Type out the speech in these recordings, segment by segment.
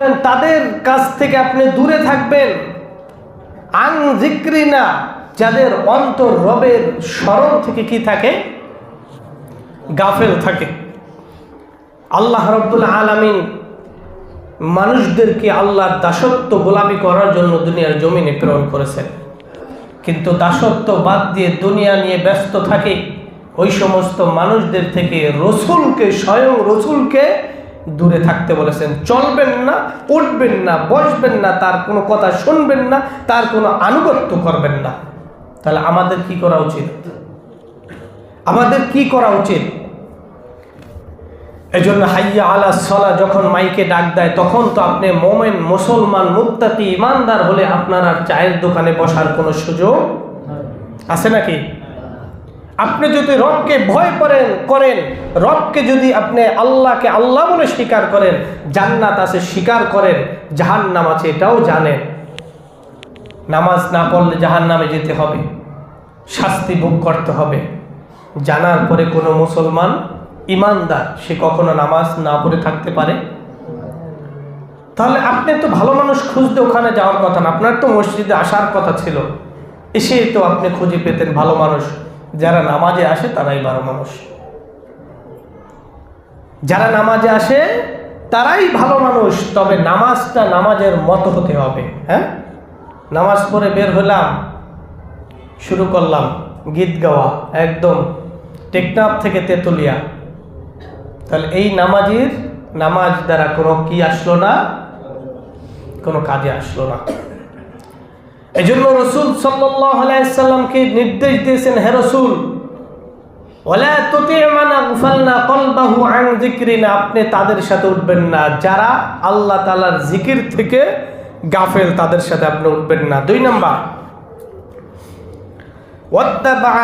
তাদের কাছ থেকে আপনি দূরে থাকবেন। আং জিক্রিনা, যাদের অন্তর রবের স্মরণ থেকে কি থাকে? গাফেল থাকে। আল্লাহ রব্বুল আলামিন মানুষদেরকে আল্লাহর দাসত্ব গোলামি করার জন্য দুনিয়ার জমিনে প্রেরণ করেছেন। কিন্তু দাসত্ব বাদ দিয়ে দুনিয়া নিয়ে ব্যস্ত থাকে। ওই সমস্ত মানুষদের থেকে রসুলকে, স্বয়ং রসুলকে দূরে থাকতে বলেছেন। চলবেন না, উঠবেন না, বসবেন না, তার কোনো কথা শুনবেন না, তার কোনো আনুগত্য করবেন না। তাহলে আমাদের কি করা উচিত? আমাদের কি করা উচিত? এই জন্য হাইয়া আলা সলা যখন মাইকে ডাক দেয়, তখন তো আপনি মোমেন, মুসলমান মুক্তাতি ইমানদার হলে আপনার আর চায়ের দোকানে বসার কোনো সুযোগ আছে নাকি? আপনি যদি রবকে ভয় করেন করেন, রবকে যদি আপনি আল্লাহকে আল্লাহ বলে স্বীকার করেন, জান্নাত আছে স্বীকার করেন, জাহান্নাম আছে এটাও জানেন। নামাজ না পড়লে জাহান নামে যেতে হবে, শাস্তি ভোগ করতে হবে। জানার পরে কোনো মুসলমান ইমানদার, সে কখনো নামাজ না পড়ে থাকতে পারে? তাহলে আপনি তো ভালো মানুষ, খুঁজতে ওখানে যাওয়ার কথা না, আপনার তো মসজিদে আসার কথা ছিল। এসে তো আপনি খুঁজে পেতেন ভালো মানুষ। যারা নামাজে আসে তারাই ভালো মানুষ। যারা নামাজে আসে তারাই ভালো মানুষ, তবে নামাজটা নামাজের মতো হতে হবে হ্যাঁ? নামাজ পড়ে বের হলাম, শুরু করলাম, গীত গাওয়া, একদম টেকনাফ থেকে তেতুলিয়া। তাহলে এই নামাজির নামাজ দ্বারা কোনো কি আসলো না? কোনো কাজে আসলো না। এই জন্য রসুল সাল্লামকে নির্দেশ দিয়েছেন, হে রসুল আপনি তাদের সাথে উঠবেন না। যারা আল্লাহ তাআলার জিকির থেকে গাফেল, তাদের সাথে আপনি উঠবেন না। দুই নাম্বার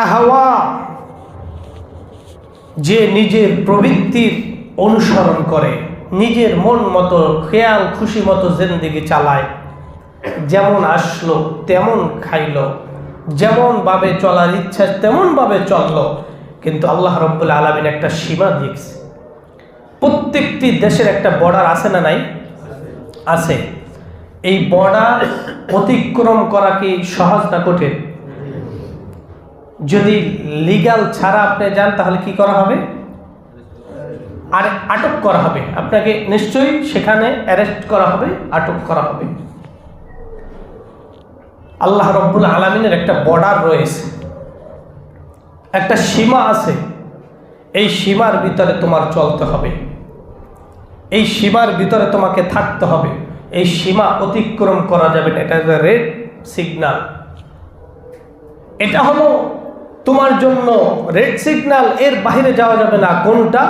হাওয়া। যে নিজের প্রবৃত্তির অনুসরণ করে, নিজের মন মতো, খেয়াল, খুশি মতো জিন্দিগি চালায়। যেমন আসলো, তেমন খাইলো। যেমন ভাবে চলার ইচ্ছা, তেমন ভাবে চলল। কিন্তু আল্লাহ রব্বুল আলমিন একটা সীমা দিয়েছে। প্রত্যেকটি দেশের একটা বর্ডার আছে না নাই? আছে। এই বর্ডার অতিক্রম করা কি সহজ না কঠিন? যদি লিগাল ছাড়া আপনি যান, তাহলে কি করা হবে? আর আটক করা হবে। আপনাকে নিশ্চয়ই সেখানে অ্যারেস্ট করা হবে, আটক করা হবে। আল্লাহ রব্বুল আলমিনের একটা বর্ডার রয়েছে। একটা সীমা আছে। এই সীমার ভিতরে তোমার চলতে হবে। এই সীমার ভিতরে তোমাকে থাকতে হবে। এই সীমা অতিক্রম করা যাবে না। এটা রেড সিগনাল এটা হলো তোমার জন্য রেড সিগনাল এর বাইরে যাওয়া যাবে না। কোনটা?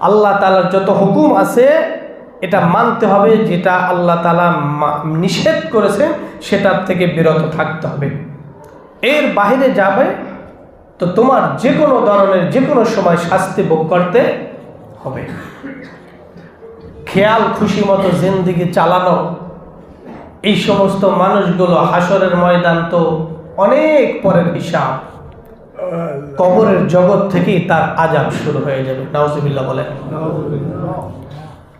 আল্লাহ তালার যত হুকুম আছে এটা মানতে হবে যেটা আল্লাহ তালা নিষেধ করেছে, সেটার থেকে বিরত থাকতে হবে। এর বাইরে যাবে তো তোমার যে কোনো ধরনের যে কোনো সময় শাস্তি ভোগ করতে হবে। খেয়াল, খুশি মতো জিন্দিগি চালানো। এই সমস্ত মানুষগুলো হাসরের ময়দান তো অনেক পরের হিসাব। কবরের জগৎ থেকেই তার আজাব শুরু হয়ে যাবে। নাউজুবিল্লাহ বলেন।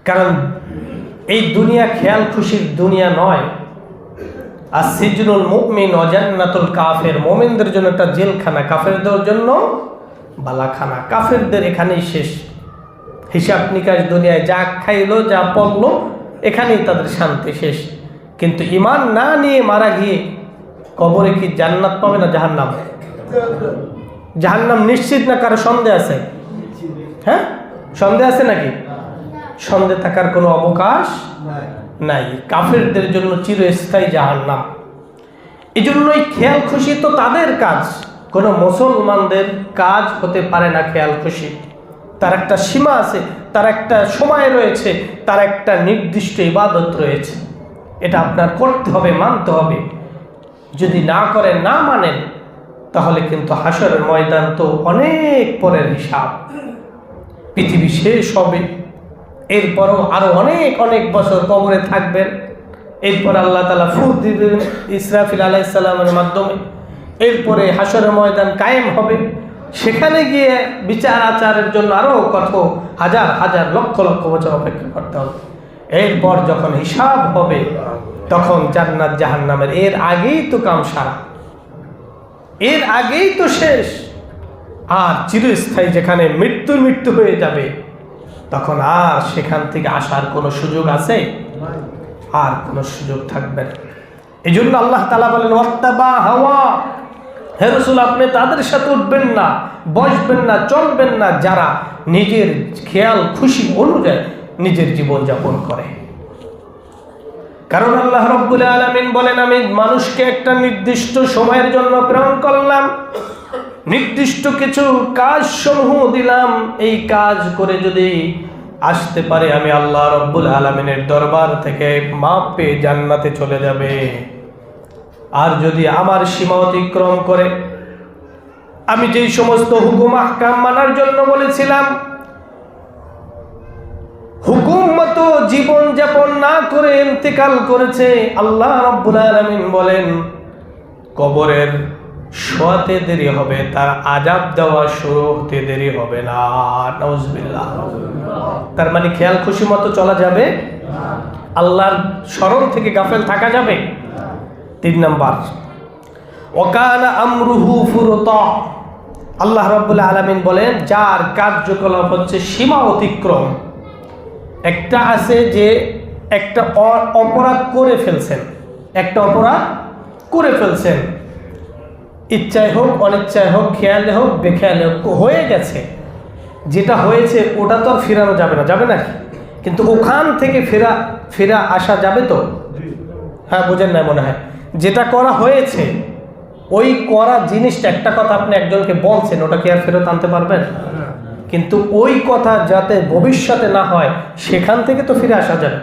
কারণ এই দুনিয়া খেয়াল খুশির দুনিয়া নয়। আর সিজনুল মুকমিন অজান্নাতুল কাফের মোমেনদের জন্য একটা জেলখানা, কাফেরদের জন্য বালাখানা। কাফেরদের এখানেই শেষ। হিসাব নিকাশ দুনিয়ায় যা খাইলো, যা পড়ল, এখানেই তাদের শান্তি শেষ। কিন্তু ইমান না নিয়ে মারা গিয়ে কবরে কি জান্নাত পাবে না জাহান্নাম? জাহান্নাম নিশ্চিত না কারও সন্দেহ আছে? হ্যাঁ? সন্দেহ আছে নাকি? সন্দেহ থাকার কোনো অবকাশ নাই। কাফেরদের জন্য চিরস্থায়ী জাহান্নাম। এই জন্যই খেয়াল খুশি তো তাদের কাজ। কোনো মুসলমানদের কাজ হতে পারে না খেয়াল খুশি। তার একটা সীমা আছে তার একটা সময় রয়েছে তার একটা নির্দিষ্ট ইবাদত রয়েছে। এটা আপনার করতে হবে মানতে হবে। যদি না করেন না মানেন তাহলে কিন্তু হাসরের ময়দান তো অনেক পরের হিসাব। পৃথিবী শেষ হবে। এরপরও আরও অনেক অনেক বছর কবরে থাকবেন। এরপর আল্লাহ তালা ফুর দিবেন ইসরাফিল আলাইসাল্লামের মাধ্যমে। এরপরে হাসরের ময়দান কায়েম হবে। সেখানে গিয়ে বিচার আচারের জন্য আরও কত হাজার হাজার লক্ষ লক্ষ বছর অপেক্ষা করতে হবে। এরপর যখন হিসাব হবে, তখন জান্নাত জাহান্নামের, এর আগেই তো কাম সারা। এর আগেই তো শেষ। আর চিরস্থায়ী যেখানে মৃত্যুর মৃত্যু হয়ে যাবে তখন আর সেখান থেকে আসার কোনো সুযোগ আছে? আর কোনো সুযোগ থাকবে না। এই জন্য আল্লাহ তালা বলেন ওয়াত্তাবা হাওয়া। হে রসুল আপনি তাদের সাথে উঠবেন না বসবেন না চলবেন না যারা নিজের খেয়াল খুশি অনুযায়ী নিজের জীবন যাপন করে। কারণ আল্লাহ রব্বুল আলমিন বলেন আমি মানুষকে একটা নির্দিষ্ট সময়ের জন্য প্রেরণ করলাম। নির্দিষ্ট কিছু কাজ সমূহ দিলাম। এই কাজ করে যদি আসতে পারে, আমি আল্লাহ রব্বুল আলমিনের দরবার থেকে মাপ পেয়ে জান্নাতে চলে যাবে। আর যদি আমার সীমা অতিক্রম করে, আমি যেই সমস্ত হুকুম, আহকাম মানার জন্য বলেছিলাম, হুকুম মতো জীবন যাপন না করে ইন্তেকাল করেছে, আল্লাহ রব্বুল আলমিন বলেন, কবরের শোয়াতে দেরি হবে, তার আজাব দেওয়া শুরু হতে দেরি হবে না। তার মানে খেয়াল খুশি মতো চলা যাবে? আল্লাহর স্মরণ থেকে গাফেল থাকা যাবে? তিন নাম্বার। ওকানা আমরুহু ফুরতা। আল্লাহ রাব্বুল আলামিন বলেন, যার কার্যকলাপ হচ্ছে সীমা অতিক্রম। একটা আছে যে একটা অপরাধ করে ফেলছেন। একটা অপরাধ করে ফেলছেন। ইচ্ছায় হোক অনিচ্ছায় হোক খেয়ালে হোক বেখেয়ালে হোক হয়ে গেছে। যেটা হয়েছে ওটা তো আর ফেরানো যাবে না যাবে নাকি? কিন্তু ওখান থেকে ফেরা ফেরা আসা যাবে তো? হ্যাঁ বোঝেন না মনে হয়। যেটা করা হয়েছে ওই করা জিনিসটা একটা কথা আপনি একজনকে বলছেন ওটা কি আর ফেরত আনতে পারবেন? কিন্তু ওই কথা যাতে ভবিষ্যতে না হয় সেখান থেকে তো ফিরে আসা যাবে।